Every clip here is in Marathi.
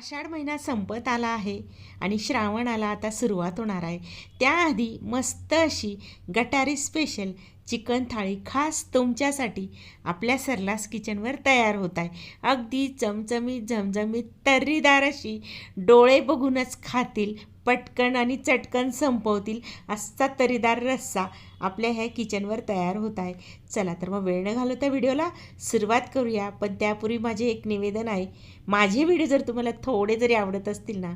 आषाढ महिना संपत आला आहे आणि श्रावणाला आता सुरुवात होणार आहे. त्याआधी मस्त अशी गटारी स्पेशल चिकन थाळी खास तुमच्यासाठी आपल्या सरलास किचनवर तयार होत आहे. अगदी चमचमीत झमझमीत तर्रीदार अशी डोळे बघूनच खातील पटकन आणि चटकन संपवतील असा तरीदार रस्सा आपल्या ह्या किचनवर तयार होत आहे. चला तर मग वेळ न घालवता व्हिडिओला सुरुवात करूया. पण त्यापूर्वी माझे एक निवेदन आहे. माझे व्हिडिओ जर तुम्हाला थोडे जरी आवडत असतील ना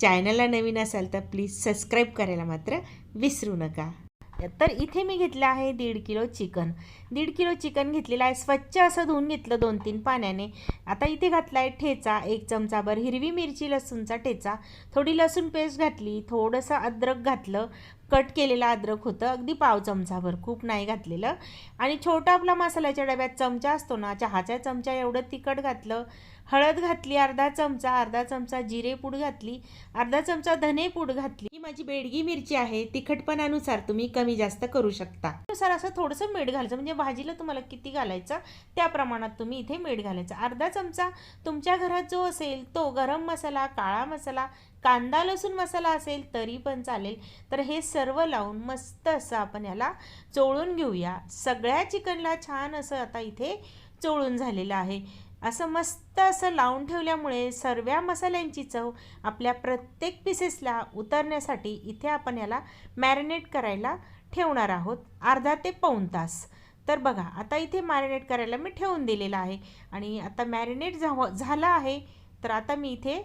चॅनलला नवीन असाल तर प्लीज सबस्क्राईब करायला मात्र विसरू नका. तर इथे मी घेतलं आहे दीड किलो चिकन. दीड किलो चिकन घेतलेलं आहे. स्वच्छ असं धुवून घेतलं दोन तीन पाण्याने. आता इथे घातला आहे ठेचा. एक चमचाभर हिरवी मिरची लसूणचा ठेचा. थोडी लसूण पेस्ट घातली. थोडंसं अद्रक घातलं. कट केलेलं अद्रक होतं. अगदी पाव चमचाभर. खूप नाही घातलेलं. आणि छोटा आपला मसाल्याच्या डब्यात चमचा असतो ना चहाच्या चमचा एवढं तिखट घातलं. हळद घातली अर्धा चमचा अर्धा चमचा जिरे पूड घातली. अर्धा चमचा धने पूड घातली. माझी बेडगी मिरची आहे तिखटपणानुसार तुम्ही कमी जास्त करू शकता. त्यानुसार असं थोडंसं मीठ घालायचं म्हणजे भाजीला तुम्हाला किती घालायचं त्या प्रमाणात तुम्ही इथे मीठ घालायचं. अर्धा चमचा तुमच्या घरात जो असेल तो गरम मसाला काळा मसाला कांदा लसूण मसाला असेल तरी पण चालेल. तर हे सर्व लावून मस्त असं आपण याला चोळून घेऊया. सगळ्या चिकनला छान असं आता इथे चोळून झालेलं आहे. असं मस्त असं लावून ठेवल्यामुळे सर्व मसाल्यांची चव आपल्या प्रत्येक पिसेसला उतरण्यासाठी इथे आपण याला मॅरिनेट करायला ठेवणार आहोत. अर्धा ते पाऊण तास. तर बघा आता इथे मॅरिनेट करायला मी ठेवून दिलेलं आहे. आणि आता मॅरिनेट झा झालं आहे तर आता मी इथे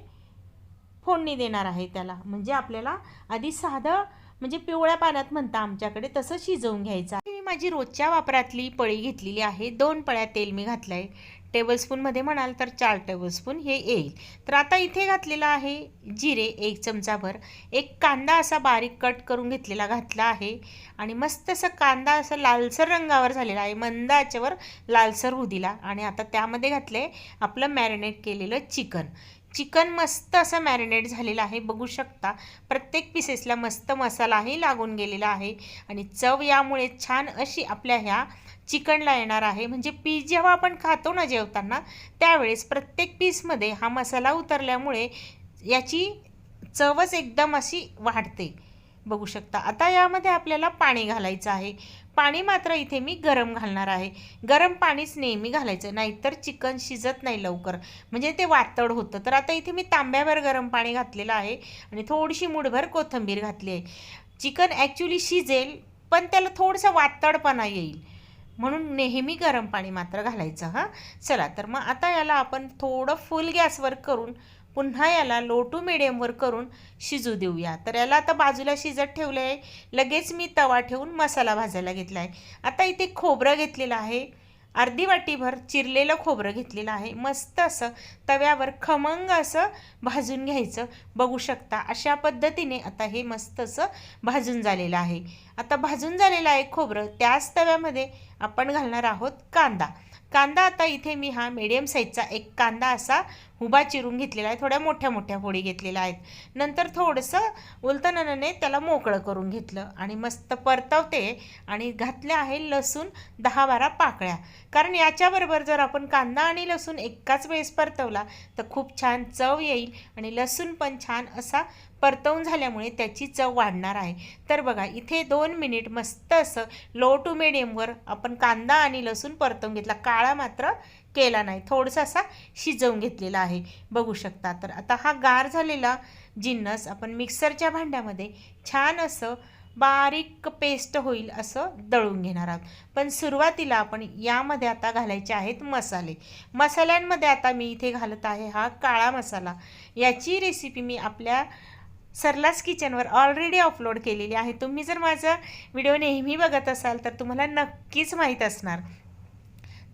फोडणी देणार आहे त्याला. म्हणजे आपल्याला आधी साधं म्हणजे पिवळ्या पाण्यात म्हणता आमच्याकडे तसं शिजवून घ्यायचं मी माझी रोजच्या वापरातली पळी घेतलेली आहे. दोन पळ्या तेल मी घातलं आहे टेबलस्पूनमध्ये म्हणाल तर चार टेबलस्पून हे येईल. तर आता इथे घातलेलं आहे जिरे एक चमचाभर. एक कांदा असा बारीक कट करून घेतलेला घातला आहे. आणि मस्त असं कांदा असं लालसर रंगावर झालेला आहे. मंद आचेवर लालसर होऊ दिला. आणि आता त्यामध्ये घातले आपलं मॅरिनेट केलेलं चिकन. चिकन मस्त असं मॅरिनेट झालेलं आहे. बघू शकता प्रत्येक पिसेसला मस्त मसालाही लागून गेलेला आहे. आणि चव यामुळे छान अशी आपल्या ह्या चिकनला येणार आहे. म्हणजे पीस जेव्हा आपण खातो ना जेवताना त्यावेळेस प्रत्येक पीसमध्ये हा मसाला उतरल्यामुळे याची चवच एकदम अशी वाढते. बघू शकता. आता यामध्ये आपल्याला पाणी घालायचं आहे. पाणी मात्र इथे मी गरम घालणार आहे. गरम पाणीच नेहमी घालायचं नाहीतर चिकन शिजत नाही लवकर. म्हणजे ते वातड होतं. तर आता इथे मी तांब्यावर गरम पाणी घातलेलं आहे आणि थोडीशी मुठभर कोथिंबीर घातली आहे. चिकन ॲक्च्युली शिजेल पण त्याला थोडंसं वातडपणा येईल. म्हणून नेहमी गरम पाणी मात्र घालायचं हां. चला तर मग आता याला आपण थोडं फुल गॅसवर करून पुन्हा याला लो टू मिडियमवर करून शिजू देऊया. तर याला आता बाजूला शिजत ठेवलं आहे लगेच मी तवा ठेवून मसाला भाजायला घेतला आहे आता इथे खोबरं घेतलेलं आहे. अर्धी वाटीभर चिरलेलं खोबरं घेतलेलं आहे. मस्त असं तव्यावर खमंग असं भाजून घ्यायचं. बघू शकता अशा पद्धतीने आता हे मस्त असं भाजून झालेलं आहे. आता भाजून झालेलं आहे खोबरं त्याच तव्यामध्ये आपण घालणार आहोत कांदा. कांदा आता इथे मी हा मीडियम साईजचा एक कांदा असा उभा चिरून घेतलेला आहे थोड्या मोठ्या मोठ्या फोडी घेतलेल्या आहेत. नंतर थोडंसं उलतनने त्याला मोकळं करून घेतलं आणि मस्त परतवते आणि घातल्या आहे लसूण दहा बारा पाकळ्या. कारण याच्याबरोबर जर आपण कांदा आणि लसूण एकाच वेळेस परतवला तर खूप छान चव येईल आणि लसूण पण छान असा परतवून झाल्यामुळे त्याची चव वाढणार आहे. तर बघा इथे दोन मिनिट मस्त असं लो टू मिडियमवर आपण कांदा आणि लसूण परतवून घेतला. काळा मात्र केला नाही. थोडंसं असा शिजवून घेतलेला आहे. बघू शकता तर आता हा गार झालेला जिन्नस आपण मिक्सरच्या भांड्यामध्ये छान असं बारीक पेस्ट होईल असं दळून घेणार आहोत. पण सुरुवातीला आपण यामध्ये आता घालायचे आहेत मसाले. मसाल्यांमध्ये आता मी इथे घालत आहे हा काळा मसाला. याची रेसिपी मी आपल्या सरलास किचनवर ऑलरेडी अपलोड केलेली आहे. तुम्ही जर माझा व्हिडिओ नेहमी बघत असाल तर तुम्हाला नक्कीच माहीत असणार.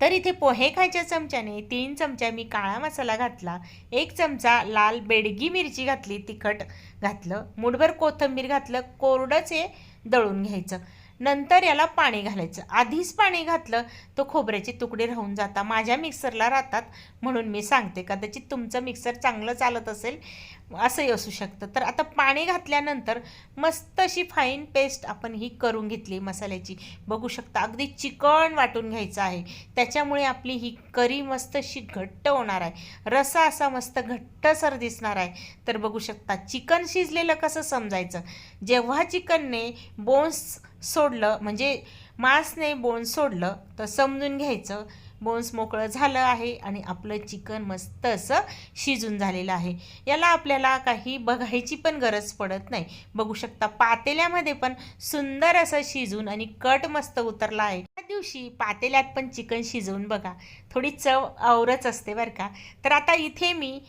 तर इथे पोहे खायच्या चमच्याने तीन चमचा मी काळा मसाला घातला. एक चमचा लाल बेडगी मिरची घातली तिखट घातलं मुठभर कोथिंबीर घातलं कोरडंच हे दळून घ्यायचं. नंतर याला पाणी घालायचं. आधीच पाणी घातलं तो खोबऱ्याचे तुकडे राहून जातात माझ्या मिक्सरला राहतात म्हणून मी सांगते. कदाचित तुमचं मिक्सर चांगलं चालत असेल असंही असू शकतं. तर आता पाणी घातल्यानंतर मस्त अशी फाईन पेस्ट आपण ही करून घेतली मसाल्याची. बघू शकता अगदी चिकन वाटून घ्यायचं आहे. त्याच्यामुळे आपली ही करी मस्त अशी घट्ट होणार आहे. रसा असा मस्त घट्टसर दिसणार आहे. तर बघू शकता चिकन शिजलेलं कसं समजायचं? जेव्हा चिकनने बोन्स सोडलं म्हणजे मांसने बोन्स सोडलं तर समजून घ्यायचं. बोन्स मोकळं झालं आहे आणि आपलं चिकन मस्त असं शिजून झालेलं आहे. याला आपल्याला काही बघायची पण गरज पडत नाही. बघू शकता पातेल्यामध्ये पण सुंदर असं शिजून आणि कट मस्त उतरला आहे. त्या दिवशी पातेल्यात पण चिकन शिजवून बघा. थोडी चव आवरच असते बरं का. तर आता इथे मी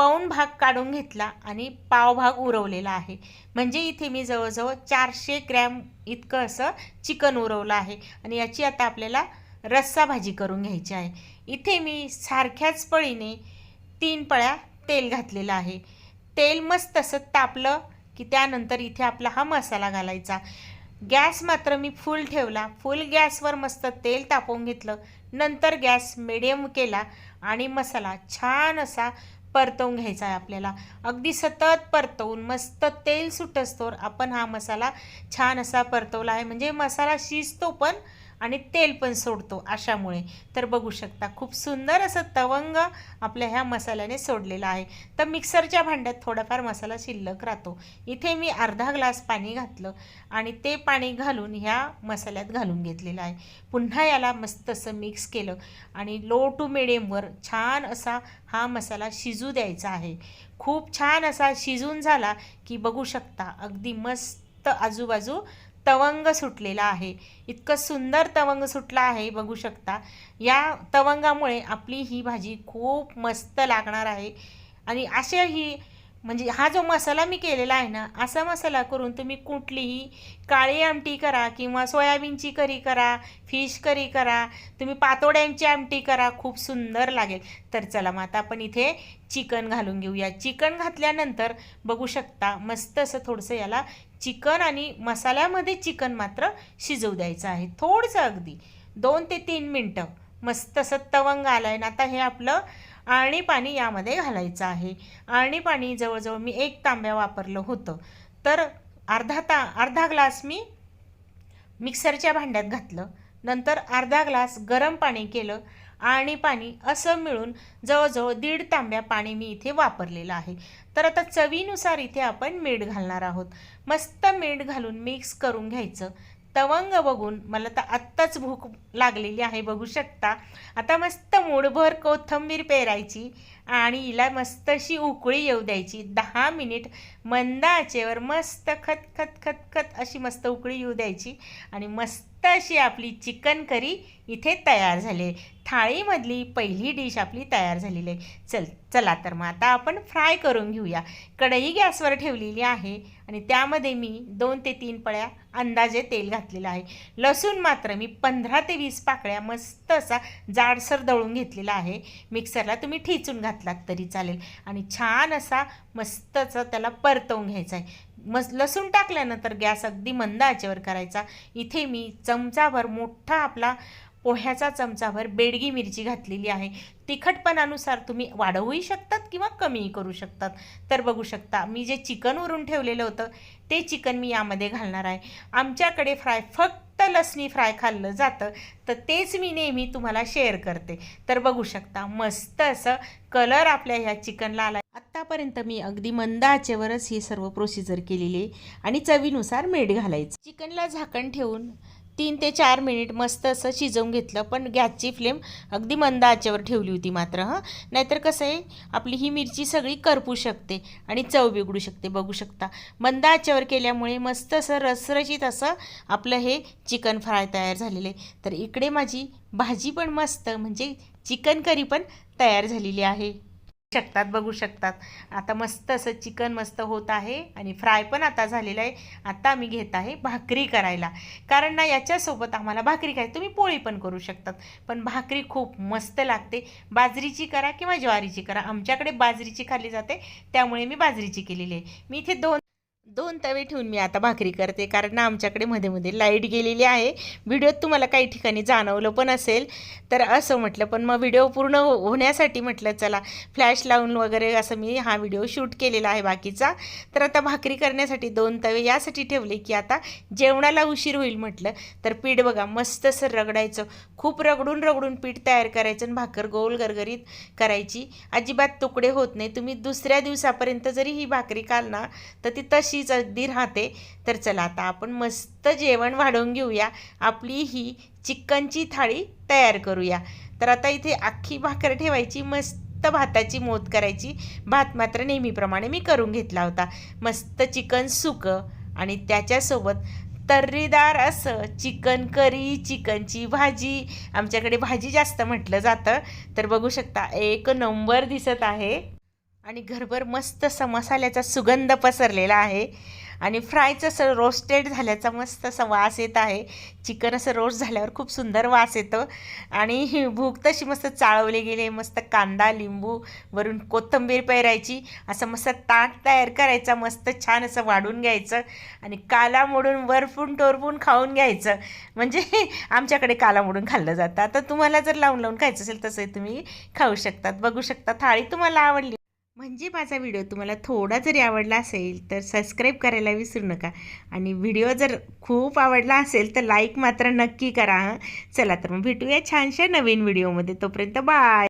पाऊण भाग काढून घेतला आणि पाव भाग उरवलेला आहे. म्हणजे इथे मी जवळजवळ चारशे ग्रॅम इतकं असं चिकन उरवलं आहे. आणि याची आता आपल्याला रस्सा भाजी करून घ्यायची आहे. इथे मी सारख्याच पळीने तीन पळ्या तेल घातलेलं आहे. तेल मस्त असं तापलं की त्यानंतर इथे आपला हा मसाला घालायचा. गॅस मात्र मी फुल ठेवला. फुल गॅसवर मस्त तेल तापवून घेतलं. नंतर गॅस मिडियम केला आणि मसाला छान असा परतवून घ्यायचा आहे आपल्याला. अगदी सतत परतवून मस्त तेल सुटस्तोर आपण हा मसाला छान असा परतवला आहे. म्हणजे मसाला शिजतो पण आणि तेल पण सोडतो अशामुळे. तर बघू शकता खूप सुंदर असं तवंग आपल्या ह्या मसाल्याने सोडलेला आहे. तर मिक्सरच्या भांड्यात थोडाफार मसाला शिल्लक राहतो. इथे मी अर्धा ग्लास पाणी घातलं आणि ते पाणी घालून ह्या मसाल्यात घालून घेतलेलं आहे. पुन्हा याला मस्त असं मिक्स केलं आणि लो टू मिडियमवर छान असा हा मसाला शिजू द्यायचा आहे. खूप छान असा शिजून झाला की बघू शकता अगदी मस्त आजूबाजू तवंग सुटलेला आहे. इतकं सुंदर तवंग सुटला आहे बघू शकता. या तवंगामुळे आपली ही भाजी खूप मस्त लागणार आहे. आणि अशा ही म्हणजे हा जो मसाला मी केलेला आहे ना असा मसाला करून तुम्ही कुठलीही काळी आमटी करा किंवा सोयाबीनची करी करा फिश करी करा तुम्ही पातोड्यांची आमटी करा खूप सुंदर लागेल. तर चला मग आता आपण इथे चिकन घालून घेऊया. चिकन घातल्यानंतर बघू शकता मस्त असं थोडंसं याला चिकन आणि मसाल्यामध्ये चिकन मात्र शिजवू द्यायचं आहे. थोडंसं अगदी दोन ते तीन मिनटं. मस्त असं तवंग आलं आहे ना आता हे आपलं आळणी पाणी यामध्ये घालायचं आहे. आळणी पाणी जवळजवळ मी एक तांब्या वापरलं होतं. तर अर्धा ता अर्धा ग्लास मी मिक्सरच्या भांड्यात घातलं. नंतर अर्धा ग्लास गरम पाणी केलं. आणि पाणी असं मिळून जवळजवळ दीड तांब्या पाणी मी इथे वापरलेलं आहे. तर आता चवीनुसार इथे आपण मीठ घालणार आहोत. मस्त मीठ घालून मिक्स करून घ्यायचं. तवंग बघून मला तर आत्ताच भूक लागलेली आहे बघू शकता. आता मस्त मूडभर कोथिंबीर पेरायची आणि हिला मस्त अशी उकळी येऊ द्यायची. दहा मिनिट मंद आचेवर मस्त खत खत खत खत अशी मस्त उकळी येऊ द्यायची आणि मस्त अशी आपली चिकन करी इथे तयार झाली आहे. थाळीमधली पहिली डिश आपली तयार झालेली आहे. चल चला तर मग आता आपण फ्राय करून घेऊया. कढई गॅसवर ठेवलेली आहे आणि त्यामध्ये मी दोन ते तीन पळ्या अंदाजे तेल घातलेलं आहे. लसूण मात्र मी पंधरा ते वीस पाकळ्या मस्त असा जाडसर दळून घेतलेला आहे. मिक्सरला तुम्ही ठेचून घातलात तरी चालेल. आणि छान असा मस्तचा त्याला परतवून घ्यायचा आहे. मस लसूण टाकल्यानंतर गॅस अगदी मंद आचेवर करायचा. इथे मी चमचाभर मोठा आपला पोह्याचा चमचाभर बेडगी मिरची घातलेली आहे. तिखटपणानुसार तुम्ही वाढवूही शकतात किंवा कमीही करू शकतात. तर बघू शकता मी जे चिकन उरून ठेवलेलं होतं ते चिकन मी यामध्ये घालणार आहे. आमच्याकडे फ्राय फक्त लसणी फ्राय खाल्लं जातं तर तेच मी नेहमी तुम्हाला शेअर करते. तर बघू शकता मस्त असं कलर आपल्या ह्या चिकनला आला आत्तापर्यंत मी अगदी मंद आचेवरच ही सर्व प्रोसिजर केलेली आहे आणि चवीनुसार मीठ घालायचं. चिकनला झाकण ठेवून तीन ते चार मिनिट मस्त असं शिजवून घेतलं पण गॅसची फ्लेम अगदी मंद आचेवर ठेवली होती मात्र हां. नाहीतर कसं आहे आपली ही मिरची सगळी करपू शकते आणि चव बिघडू शकते बघू शकता. मंद आचेवर केल्यामुळे मस्त असं रसरशीत असं आपलं हे चिकन फ्राय तयार झालेलं आहे. तर इकडे माझी भाजी पण मस्त म्हणजे चिकन करी पण तयार झालेली आहे. शकतात बघू शकतात. आता मस्त असं चिकन मस्त होत आहे आणि फ्राय पण आता झालेलं आहे. आता आम्ही घेत आहे भाकरी करायला. कारण ना याच्यासोबत आम्हाला भाकरी काय तुम्ही पोळी पण करू शकतात. पण भाकरी खूप मस्त लागते. बाजरीची करा किंवा ज्वारीची करा. आमच्याकडे बाजरीची खाल्ली जाते त्यामुळे मी बाजरीची केलेली आहे. मी इथे दोन दोन तवे ठेवून मी आता भाकरी करते कारण आमच्याकडे मध्ये मध्ये लाइट गेलेली आहे. व्हिडिओत तुम्हाला काही ठिकाणी जाणवलं पण असेल तर असं म्हटलं पण मग व्हिडिओ पूर्ण हो- होण्यासाठी म्हटलं चला फ्लॅश लावून वगैरे असं मी हा व्हिडिओ शूट केलेला आहे बाकीचा. तर आता भाकरी करण्यासाठी दोन तवे यासाठी ठेवले की आता जेवणाला उशीर होईल म्हटलं तर पीठ बघा मस्त सर रगडायचं. खूप रगडून रगडून पीठ तयार करायचं आणि भाकर गोल गरगरीत करायची. अजिबात तुकडे होत नाही. तुम्ही दुसऱ्या दिवसापर्यंत जरी ही भाकरी काल ना तर ती तशी तशीच अगदी राहते तर चला आता आपण मस्त जेवण वाढवून घेऊया. आपली ही चिकनची थाळी तयार करूया. तर आता इथे अख्खी भाकर ठेवायची मस्त भाताची मोद करायची. भात मात्र नेहमीप्रमाणे मी करून घेतला होता. मस्त चिकन सुकं आणि त्याच्यासोबत तर्रीदार असं चिकन करी चिकनची भाजी. आमच्याकडे भाजी जास्त म्हटलं जातं. तर बघू शकता एक नंबर दिसत आहे. आणि घरभर मस्त असा मसाल्याचा सुगंध पसरलेला आहे. आणि फ्रायचं असं रोस्टेड झाल्याचा मस्त असा वास येत आहे. चिकन असं रोस्ट झाल्यावर खूप सुंदर वास येतो. आणि भूक तशी मस्त चाळवली गेली मस्त कांदा लिंबू वरून कोथिंबीर पेरायची. असं मस्त ताट तयार करायचा. मस्त छान असं वाढून घ्यायचं. आणि काला मोडून वरफून टोरपून खाऊन घ्यायचं. म्हणजे आमच्याकडे काला मोडून खाल्लं जातं. आता तुम्हाला जर लावून लावून खायचं असेल तसं तुम्ही खाऊ शकतात. बघू शकता थाळी तुम्हाला आवडली म्हणजे माझा व्हिडिओ तुम्हाला थोडा जरी आवडला असेल तर सबस्क्राईब करायला विसरू नका. आणि व्हिडिओ जर खूप आवडला असेल तर लाईक मात्र नक्की करा हां. चला तर मग भेटूया छानशा नवीन व्हिडिओमध्ये. तोपर्यंत बाय!